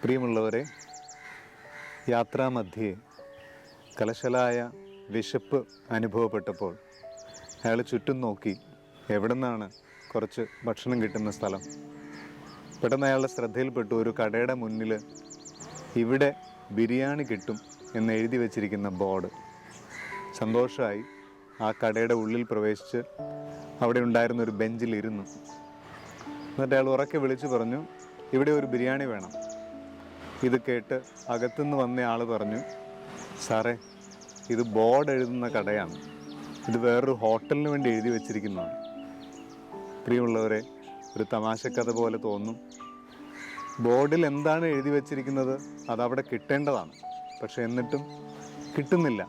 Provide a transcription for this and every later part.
പ്രിയമുള്ളവരെ യാത്രാമധ്യേ കലശലായ വിശപ്പ് അനുഭവപ്പെട്ടപ്പോൾ അയാൾ ചുറ്റും നോക്കി എവിടെ നിന്നാണ് കുറച്ച് ഭക്ഷണം കിട്ടുന്ന സ്ഥലം. പെട്ടെന്ന് അയാളുടെ ശ്രദ്ധയിൽപ്പെട്ടു. ഒരു കടയുടെ മുന്നിൽ ഇവിടെ ബിരിയാണി കിട്ടും എന്ന് എഴുതി വച്ചിരിക്കുന്ന ബോർഡ്. സന്തോഷമായി ആ കടയുടെ ഉള്ളിൽ പ്രവേശിച്ച് അവിടെ ഉണ്ടായിരുന്ന ഒരു ബെഞ്ചിലിരുന്നു എന്നിട്ട് അയാൾ ഉറക്കെ വിളിച്ചു പറഞ്ഞു ഇവിടെ ഒരു ബിരിയാണി വേണം. ഇത് കേട്ട് അകത്തുനിന്ന് വന്ന ആൾ പറഞ്ഞു സാറേ ഇത് ബോർഡ് എഴുതുന്ന കടയാണ്. ഇത് വേറൊരു ഹോട്ടലിന് വേണ്ടി എഴുതി വെച്ചിരിക്കുന്നതാണ്. പ്രിയമുള്ളവരെ ഒരു തമാശക്കഥ പോലെ തോന്നും. ബോർഡിൽ എന്താണ് എഴുതി വെച്ചിരിക്കുന്നത് അതവിടെ കിട്ടേണ്ടതാണ്. പക്ഷെ എന്നിട്ടും കിട്ടുന്നില്ല.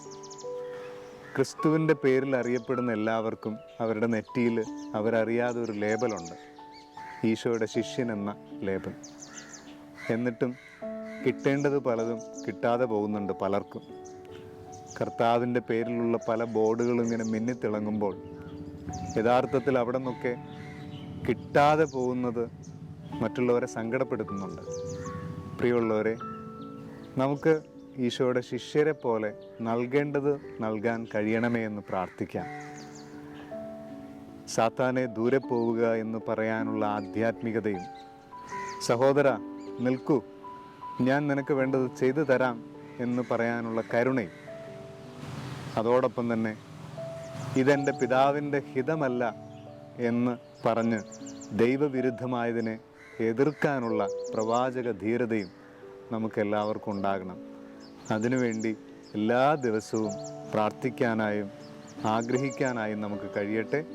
ക്രിസ്തുവിന്റെ പേരിൽ അറിയപ്പെടുന്ന എല്ലാവർക്കും അവരുടെ നെറ്റിയിൽ അവരറിയാതെ ഒരു ലേബലുണ്ട്. ഈശോയുടെ ശിഷ്യൻ എന്ന ലേബൽ. എന്നിട്ടും കിട്ടേണ്ടത് പലതും കിട്ടാതെ പോകുന്നുണ്ട് പലർക്കും. കർത്താവിന്റെ പേരിലുള്ള പല ബോർഡുകളും ഇങ്ങനെ മിന്നിത്തിളങ്ങുമ്പോൾ യഥാർത്ഥത്തിൽ അവിടെ നിന്നൊക്കെ കിട്ടാതെ പോകുന്നത് മറ്റുള്ളവരെ സങ്കടപ്പെടുത്തുന്നുണ്ട്. പ്രിയമുള്ളവരെ നമുക്ക് ഈശോയുടെ ശിഷ്യരെ പോലെ നൽകേണ്ടത് നൽകാൻ കഴിയണമേ എന്ന് പ്രാർത്ഥിക്കാം. സാത്താനെ ദൂരെ പോവുക എന്ന് പറയാനുള്ള ആധ്യാത്മികതയും. സഹോദര നിൽക്കൂ. ഞാൻ നിനക്ക് വേണ്ടത് ചെയ്തു തരാം എന്ന് പറയാനുള്ള കരുണയും അതോടൊപ്പം തന്നെ ഇതെന്റെ പിതാവിന്റെ ഹിതമല്ല എന്ന് പറഞ്ഞ് ദൈവവിരുദ്ധമായതിനെ എതിർക്കാനുള്ള പ്രവാചക ധീരതയും നമുക്കെല്ലാവർക്കും ഉണ്ടാകണം. അതിനുവേണ്ടി എല്ലാ ദിവസവും പ്രാർത്ഥിക്കാനായും ആഗ്രഹിക്കാനായും നമുക്ക് കഴിയട്ടെ.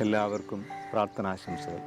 എല്ലാവർക്കും പ്രാർത്ഥനാശംസകൾ.